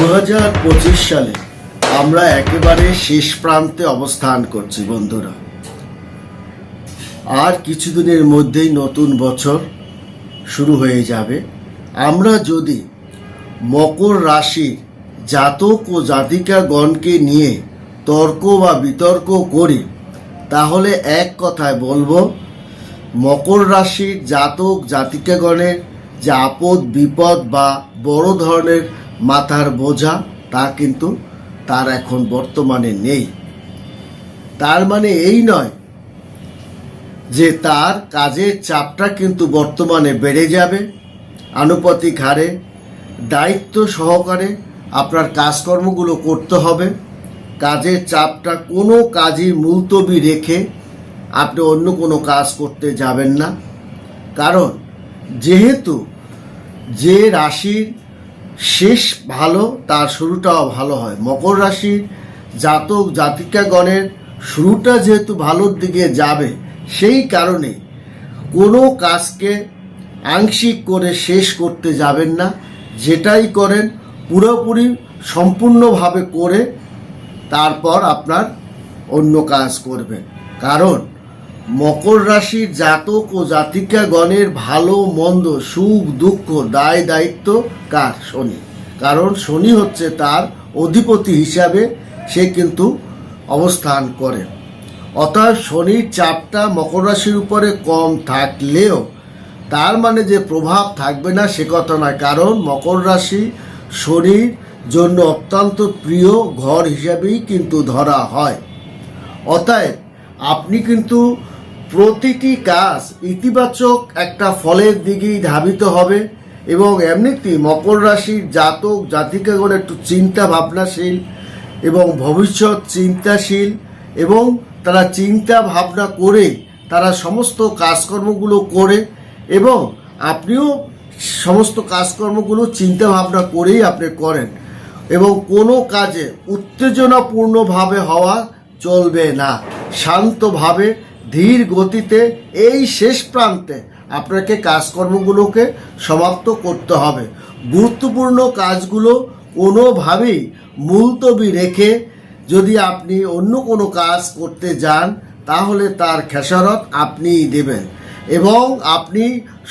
দু হাজার পঁচিশ সালে আমরা একেবারে শেষ প্রান্তে অবস্থান করছি, বন্ধুরা। আর কিছুদিনের মধ্যেই নতুন বছর শুরু হয়ে যাবে। আমরা যদি মকর রাশির জাতক ও জাতিকাগণকে নিয়ে তর্ক বা বিতর্ক করি, তাহলে এক কথায় বলব, মকর রাশির জাতক জাতিকাগণের যে আপদ, বিপদ বা বড় ধরনের মাথার বোঝা, তা কিন্তু তার এখন বর্তমানে নেই। তার মানে এই নয় যে তার কাজের চাপটা কিন্তু বর্তমানে বেড়ে যাবে। আনুপাতিক হারে দায়িত্ব সহকারে আপনার কাজকর্মগুলো করতে হবে। কাজের চাপটা কোনো কাজই মুলতবি রেখে আপনি অন্য কোনো কাজ করতে যাবেন না। কারণ যেহেতু যে রাশির শেষ ভালো, তার শুরুটাও ভালো হয়। মকর রাশির জাতক জাতিকাগণের শুরুটা যেহেতু ভালোর দিকে যাবে, সেই কারণে কোনো কাজকে আংশিক করে শেষ করতে যাবেন না। যেটাই করেন, পুরোপুরি সম্পূর্ণভাবে করে তারপর আপনার অন্য কাজ করবেন। কারণ মকর রাশির জাতক ও জাতিকাগণের ভালো, মন্দ, সুখ, দুঃখ, দায়, দায়িত্ব কার? শনি। কারণ শনি হচ্ছে তার অধিপতি হিসাবে সে কিন্তু অবস্থান করে অর্থাৎ শনির চাপটা মকর রাশির উপরে কম থাকলেও তার মানে যে প্রভাব থাকবে না, সে কথা নয়। কারণ মকর রাশি শনির জন্য অত্যন্ত প্রিয় ঘর হিসাবেই কিন্তু ধরা হয়। অতএব আপনি কিন্তু প্রতিটি কাজ ইতিবাচক একটা ফলের দিকেই ধাবিত হবে এবং এমনিতেই মকর রাশির জাতক জাতিকাগণ একটু চিন্তা ভাবনাশীল এবং ভবিষ্যৎ চিন্তাশীল এবং তারা চিন্তা ভাবনা করে তারা সমস্ত কাজকর্মগুলো করে এবং আপনিও সমস্ত কাজকর্মগুলো চিন্তা ভাবনা করেই আপনি করেন এবং কোনো কাজে উত্তেজনাপূর্ণভাবে হওয়া চলবে না। শান্তভাবে, ধীর গতিতে এই শেষ প্রান্তে আপনাকে কাজকর্মগুলোকে সমাপ্ত করতে হবে। গুরুত্বপূর্ণ কাজগুলো কোনোভাবেই মুলতবি রেখে যদি আপনি অন্য কোনো কাজ করতে যান, তাহলে তার খেসারত আপনিই দেবেন। এবং আপনি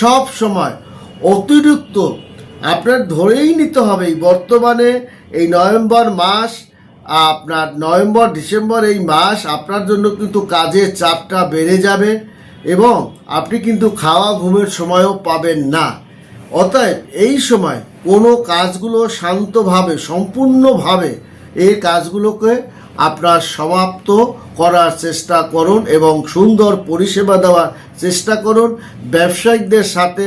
সব সময় অতিরিক্ত, আপনার ধরেই নিতে হবে বর্তমানে এই নভেম্বর মাস আপনার নভেম্বর, ডিসেম্বর এই মাস আপনার জন্য কিন্তু কাজের চাপটা বেড়ে যাবে এবং আপনি কিন্তু খাওয়া ঘুমের সময়ও পাবেন না। অতএব এই সময় কোনো কাজগুলো শান্তভাবে, সম্পূর্ণভাবে এই কাজগুলোকে আপনার সমাপ্ত করার চেষ্টা করুন এবং সুন্দর পরিষেবা দেওয়ার চেষ্টা করুন। ব্যবসায়িকদের সাথে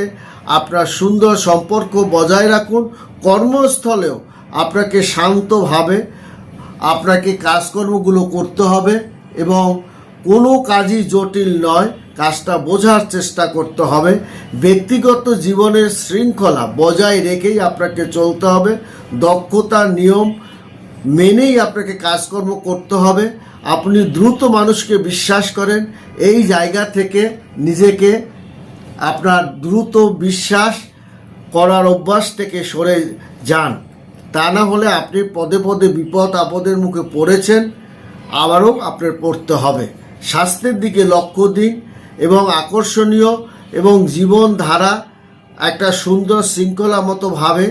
আপনার সুন্দর সম্পর্ক বজায় রাখুন। কর্মস্থলেও আপনাকে শান্তভাবে আপনাকে কাজকর্মগুলো করতে হবে এবং কোনো কাজই জটিল নয়, কাজটা বোঝার চেষ্টা করতে হবে। ব্যক্তিগত জীবনের শৃঙ্খলা বজায় রেখেই আপনাকে চলতে হবে। দক্ষতা নিয়ম মেনেই আপনাকে কাজকর্ম করতে হবে। আপনি দ্রুত মানুষকে বিশ্বাস করেন। এই জায়গা থেকে নিজেকে আপনার দ্রুত বিশ্বাস করার অভ্যাস থেকে সরে যান। তা না হলে আপনি পদে পদে বিপদ আপদের মুখে পড়েছেন, আবারও আপনার পড়তে হবে। স্বাস্থ্যের দিকে লক্ষ্য দিন এবং আকর্ষণীয় এবং জীবনধারা একটা সুন্দর শৃঙ্খলা মতো ভাবে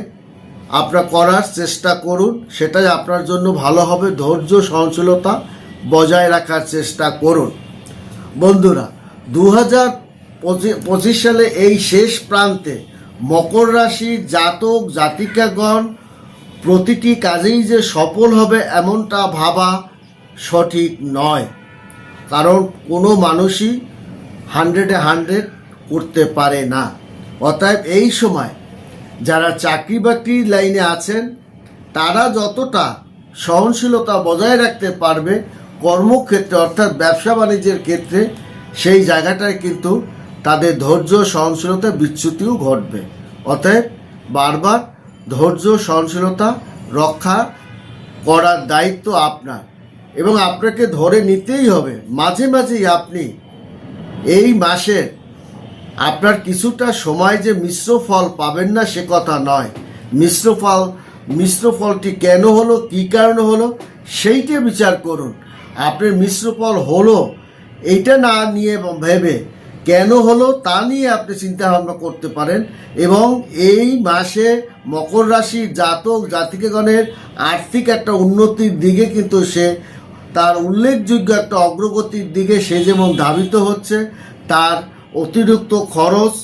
আপনার করার চেষ্টা করুন। সেটাই আপনার জন্য ভালো হবে। ধৈর্য, সহনশীলতা বজায় রাখার চেষ্টা করুন। বন্ধুরা দু হাজার পঁচিশ সালে এই শেষ প্রান্তে মকর রাশি জাতক, জাতিকাগণ প্রতিটি কাজেই যে সফল হবে এমনটা ভাবা সঠিক নয়। কারণ কোনো মানুষই হান্ড্রেডে হান্ড্রেড করতে পারে না। অতএব এই সময় যারা চাকরি বাকরির লাইনে আছেন, তারা যতটা সহনশীলতা বজায় রাখতে পারবে কর্মক্ষেত্রে অর্থাৎ ব্যবসা বাণিজ্যের ক্ষেত্রে, সেই জায়গাটায় কিন্তু তাদের ধৈর্য, সহনশীলতা, বিচ্যুতিও ঘটবে। অতএব বারবার ধৈর্য, সহনশীলতা রক্ষা করার দায়িত্ব আপনার। এবং আপনাকে ধরে নিতেই হবে। মাঝে মাঝেই আপনি এই মাসে আপনার কিছুটা সময় যে মিশ্র ফল পাবেন না, সে কথা নয়। মিশ্র ফল, মিশ্র ফলটি কেন হলো, কী কারণে হলো, সেইটা বিচার করুন। আপনার মিশ্র ফল হলো, এইটা না নিয়ে ভেবে কেন হলো তা নিয়ে আপনি চিন্তা ভাবনা করতে পারেন এবং এই মাসে মকর রাশির জাতক জাতিকেগণের আর্থিক একটা উন্নতির দিকে কিন্তু সে তার উল্লেখযোগ্য একটা অগ্রগতির দিকে সে যেমন ধাবিত হচ্ছে, তার অতিরিক্ত খরচ,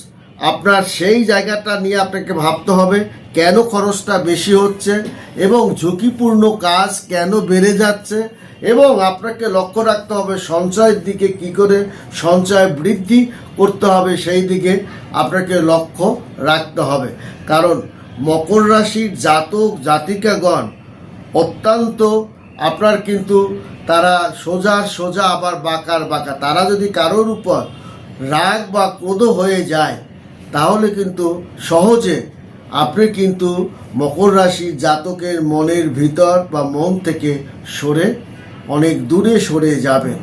আপনার সেই জায়গাটা নিয়ে আপনাকে ভাবতে হবে কেন খরচটা বেশি হচ্ছে এবং ঝুঁকিপূর্ণ কাজ কেন বেড়ে যাচ্ছে এবং আপনাকে লক্ষ্য রাখতে হবে সঞ্চয়ের দিকে কি করে? সঞ্চয় বৃদ্ধি করতে হবে সেই দিকে আপনাকে লক্ষ্য রাখতে হবে। কারণ মকর রাশির জাতক জাতিকাগণ অত্যন্ত আপনার কিন্তু তারা সোজা সোজা আবার বাঁকার বাঁকা। তারা যদি কারোর উপর রাগ বা ক্রোধ হয়ে যায়, তাহলে কিন্তু সহজে আপনি কিন্তু মকর রাশির জাতকের মনের ভিতর বা মন থেকে সরে অনেক দূরে সরে যাবেন।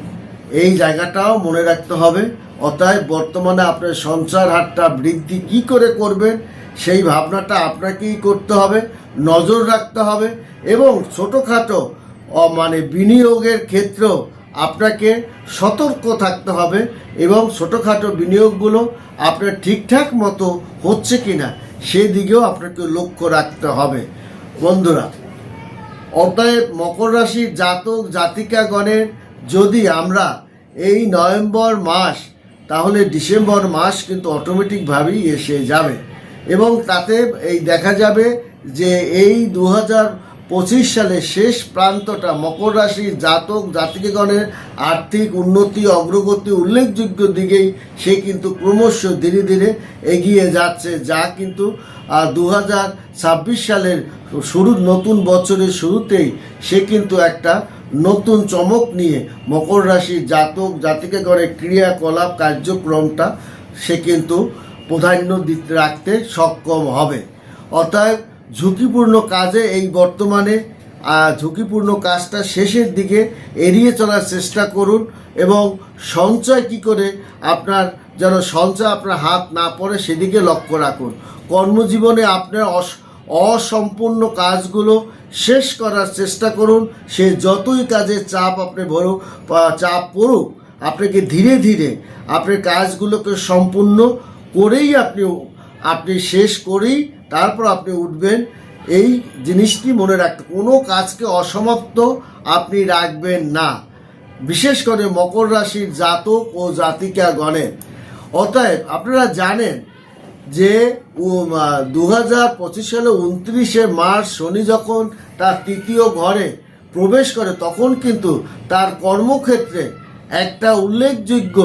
এই জায়গাটাও মনে রাখতে হবে। অতএব বর্তমানে আপনার সঞ্চার হারটা বৃদ্ধি কি করে করবেন সেই ভাবনাটা আপনাকেই করতে হবে। নজর রাখতে হবে এবং ছোটোখাটো মানে বিনিয়োগের ক্ষেত্রেও আপনাকে সতর্ক থাকতে হবে এবং ছোটোখাটো বিনিয়োগগুলো আপনার ঠিকঠাক মতো হচ্ছে কিনা, সেদিকেও আপনাকে লক্ষ্য রাখতে হবে। বন্ধুরা অতএব মকর রাশির জাতক জাতিকাগণের যদি আমরা এই নভেম্বর মাস, তাহলে ডিসেম্বর মাস কিন্তু অটোমেটিকভাবেই এসে যাবে। এবং তাতে এই দেখা যাবে যে এই দু হাজার পঁচিশ সালের শেষ প্রান্তটা মকর রাশির জাতক, জাতিকগণের আর্থিক উন্নতি, অগ্রগতি উল্লেখযোগ্য দিকেই সে কিন্তু ক্রমশ ধীরে ধীরে এগিয়ে যাচ্ছে, যা কিন্তু দু হাজার ছাব্বিশ সালের শুরু, নতুন বছরের শুরুতেই সে কিন্তু একটা নতুন চমক নিয়ে মকর রাশির জাতক, জাতিকাগণের ক্রিয়াকলাপ কার্যক্রমটা সে কিন্তু প্রাধান্য দিতে রাখতে সক্ষম হবে। অতএব ঝুঁকিপূর্ণ কাজে এই বর্তমানে ঝুঁকিপূর্ণ কাজটা শেষের দিকে এড়িয়ে চলার চেষ্টা করুন এবং সঞ্চয় কি করে আপনার, যেন সঞ্চয় আপনার হাত না পড়ে সেদিকে লক্ষ্য রাখুন। কর্মজীবনে আপনার অস- অসম্পূর্ণ কাজগুলো শেষ করার চেষ্টা করুন। সে যতই কাজের চাপ আপনি ভরুক বা চাপ পড়ুক, আপনাকে ধীরে ধীরে আপনার কাজগুলোকে সম্পূর্ণ করেই আপনি আপনি শেষ করেই তারপর আপনি উঠবেন। এই জিনিসটি মনে রাখতে, কোনো কাজকে অসমাপ্ত আপনি রাখবেন না। বিশেষ করে মকর রাশির জাতক ও জাতিকা গণের অতএব আপনারা জানেন যে দু হাজার পঁচিশ সালে উনত্রিশে মার্চ শনি যখন তার তৃতীয় ঘরে প্রবেশ করে, তখন কিন্তু তার কর্মক্ষেত্রে একটা উল্লেখযোগ্য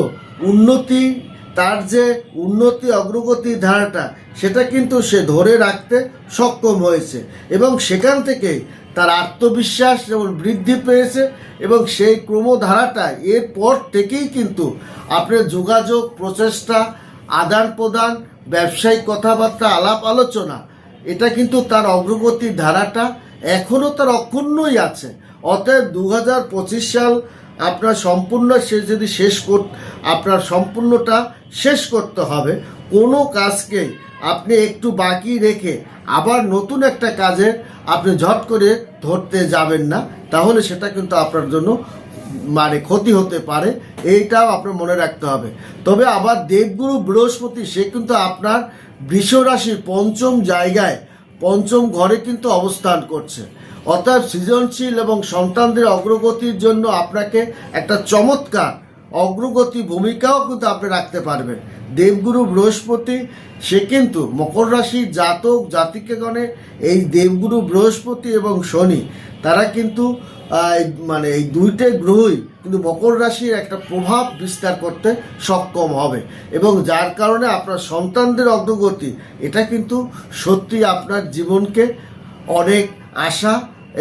উন্নতি, তার যে উন্নতি অগ্রগতির ধারাটা সেটা কিন্তু সে ধরে রাখতে সক্ষম হয়েছে এবং সেখান থেকে তার আত্মবিশ্বাস যেমন বৃদ্ধি পেয়েছে এবং সেই ক্রমধারাটা এরপর থেকেই কিন্তু আপনার যোগাযোগ, প্রচেষ্টা, আদান প্রদান, ব্যবসায়িক কথাবার্তা, আলাপ আলোচনা, এটা কিন্তু তার অগ্রগতির ধারাটা এখনও তার অক্ষুণ্ণই আছে। অতএব দু হাজার পঁচিশ সাল আপনার সম্পূর্ণ সে যদি শেষ কর আপনার সম্পূর্ণটা শেষ করতে হবে, কোনো কাজকে আপনি একটু বাকি রেখে আবার নতুন একটা কাজে আপনি ঝট করে ধরতে যাবেন না, তাহলে সেটা কিন্তু আপনার জন্য মানে ক্ষতি হতে পারে। এইটাও আপনার মনে রাখতে হবে। তবে আবার দেবগুরু বৃহস্পতি, সে কিন্তু আপনার বৃষ রাশির পঞ্চম জায়গায়, পঞ্চম ঘরে কিন্তু অবস্থান করছে। অর্থাৎ সৃজনশীল এবং সন্তানদের অগ্রগতির জন্য আপনাকে একটা চমৎকার অগ্রগতি ভূমিকাও কিন্তু আপনি রাখতে পারবেন। দেবগুরু বৃহস্পতি, সে কিন্তু মকর রাশির জাতক, জাতিকেগণে এই দেবগুরু বৃহস্পতি এবং শনি, তারা কিন্তু মানে এই দুইটে গ্রহই কিন্তু মকর রাশির একটা প্রভাব বিস্তার করতে সক্ষম হবে। এবং যার কারণে আপনার সন্তানদের অগ্রগতি, এটা কিন্তু সত্যি আপনার জীবনকে অনেক আশা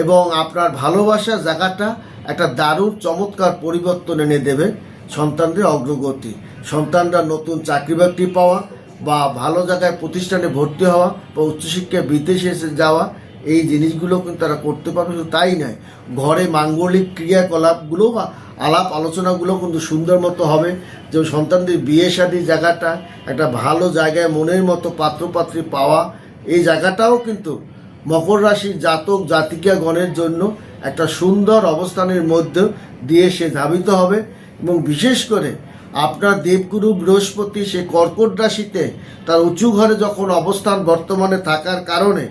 এবং আপনার ভালোবাসা জায়গাটা একটা দারুণ চমৎকার পরিবর্তন এনে দেবে। সন্তানদের অগ্রগতি, সন্তানরা নতুন চাকরি বাকরি পাওয়া বা ভালো জায়গায় প্রতিষ্ঠানে ভর্তি হওয়া বা উচ্চশিক্ষায় বিদেশে এসে যাওয়া, এই জিনিসগুলো কিন্তু তারা করতে পারবে শুধু তাই নয়। ঘরে মাঙ্গলিক ক্রিয়াকলাপগুলো বা আলাপ আলোচনাগুলো কিন্তু সুন্দর মতো হবে। যে সন্তানদের বিয়ে শাদির জায়গাটা, একটা ভালো জায়গায় মনের মতো পাত্রপাত্রী পাওয়া, এই জায়গাটাও কিন্তু মকর রাশির জাতক জাতিকা গণের জন্য একটা সুন্দর অবস্থানের মধ্যে দিয়ে সে ধাবিত হবে। এবং বিশেষ করে আপনার দেবগুরু বৃহস্পতি সে কর্কট রাশিতে তার উঁচু ঘরে যখন অবস্থান বর্তমানে থাকার কারণে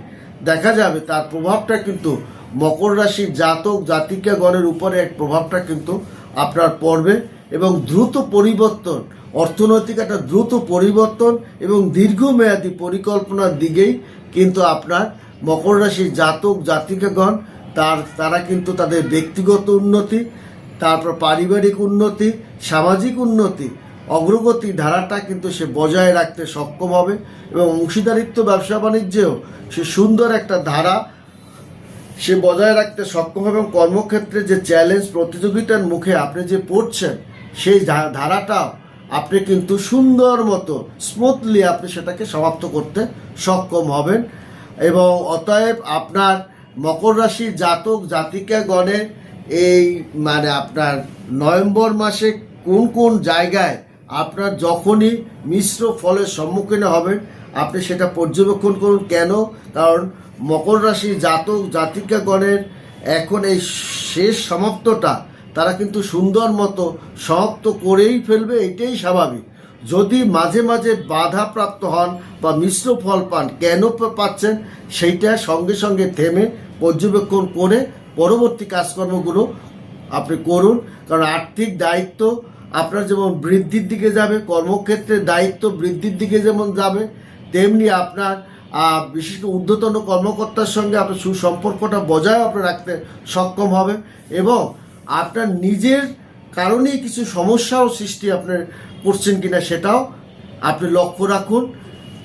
দেখা যাবে তার প্রভাবটা কিন্তু মকর রাশির জাতক জাতিকা গণের উপরে এক প্রভাবটা কিন্তু আপনার পড়বে এবং দ্রুত পরিবর্তন, অর্থনৈতিক একটা দ্রুত পরিবর্তন এবং দীর্ঘমেয়াদী পরিকল্পনার দিকেই কিন্তু আপনার মকর রাশির জাতক জাতিকাগণ তার, তারা কিন্তু তাদের ব্যক্তিগত উন্নতি তারপর পারিবারিক উন্নতি, সামাজিক উন্নতি, অগ্রগতি ধারাটা কিন্তু সে বজায় রাখতে সক্ষম হবে এবং অংশীদারিত্ব ব্যবসা বাণিজ্যেও সে সুন্দর একটা ধারা সে বজায় রাখতে সক্ষম হবে এবং কর্মক্ষেত্রে যে চ্যালেঞ্জ প্রতিযোগিতার মুখে আপনি যে পড়ছেন, সেই ধারাটাও আপনি কিন্তু সুন্দর মতো স্মুথলি আপনি সেটাকে সমাপ্ত করতে সক্ষম হবেন। এবং অতএব আপনার মকর রাশি জাতক জাতিকা গণের এই মানে আপনার নভেম্বর মাসে কোন কোন জায়গায় আপনার যখনই মিশ্র ফলের সম্মুখীন হবেন আপনি সেটা পর্যবেক্ষণ করুন। কেন? কারণ মকর রাশির জাতক জাতিকাগণের এখন এই শেষ সমাপ্তটা তারা কিন্তু সুন্দর মতো সমাপ্ত করেই ফেলবে, এটাই স্বাভাবিক। যদি মাঝে মাঝে বাধাপ্রাপ্ত হন বা মিশ্র ফল পান, কেন পাচ্ছেন, সেইটা সঙ্গে সঙ্গে থেমে পর্যবেক্ষণ করে পরবর্তী কাজকর্মগুলো আপনি করুন, কারণ আর্থিক দায়িত্ব আপনার যেমন বৃদ্ধির দিকে যাবে কর্মক্ষেত্রে দায়িত্ব বৃদ্ধির দিকে যেমন যাবে, তেমনি আপনার বিশেষ করে ঊর্ধ্বতন কর্মকর্তার সঙ্গে আপনার সুসম্পর্কটা বজায় আপনি রাখতে সক্ষম হবে এবং আপনার নিজের কারণেই কিছু সমস্যাও সৃষ্টি আপনার করছেন কিনা সেটাও আপনি লক্ষ্য রাখুন।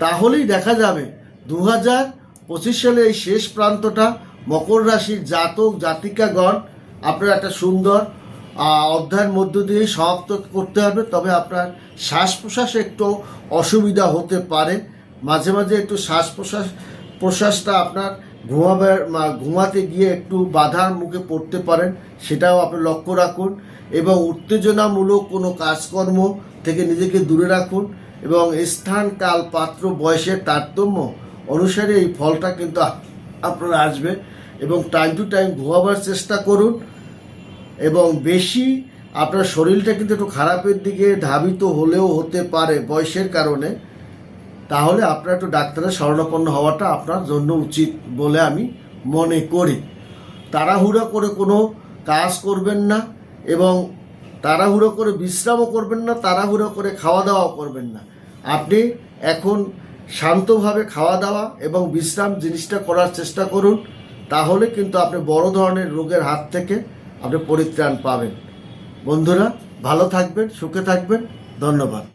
তাহলেই দেখা যাবে দু হাজার পঁচিশ সালে এই শেষ প্রান্তটা মকর রাশির জাতক, জাতিকাগণ, আপনার একটা সুন্দর অধ্যায়ের মধ্য দিয়ে সমাপ্ত করতে হবে, তবে আপনার শ্বাস প্রশ্বাসে একটু অসুবিধা হতে পারে। মাঝে মাঝে একটু শ্বাস প্রশ্বাস প্রশ্বাসটা আপনার ঘুমাবার ঘুমাতে গিয়ে একটু বাধার মুখে পড়তে পারেন, সেটাও আপনি লক্ষ্য রাখুন এবং উত্তেজনামূলক কোনো কাজকর্ম থেকে নিজেকে দূরে রাখুন এবং স্থান, কাল, পাত্র, বয়সের তারতম্য অনুসারে এই ফলটা কিন্তু আপ- আপনার আসবে। এবং টাইম টু টাইম ঘুমাবার চেষ্টা করুন। এবং বেশি আপনার শরীরটা কিন্তু একটু খারাপের দিকে ধাবিত হলেও হতে পারে বয়সের কারণে। তাহলে আপনার একটু ডাক্তারের শরণাপন্ন হওয়াটা আপনার জন্য উচিত বলে আমি মনে করি। তাড়াহুড়া করে কোনো কাজ করবেন না এবং তাড়াহুড়ো করে বিশ্রামও করবেন না, তাড়াহুড়ো করে খাওয়া দাওয়াও করবেন না। আপনি এখন শান্তভাবে খাওয়া দাওয়া এবং বিশ্রাম জিনিসটা করার চেষ্টা করুন। তাহলে কিন্তু আপনি বড় ধরনের রোগের হাত থেকে আপনি পরিত্রাণ পাবেন। বন্ধুরা, ভালো থাকবেন, সুখে থাকবেন। ধন্যবাদ।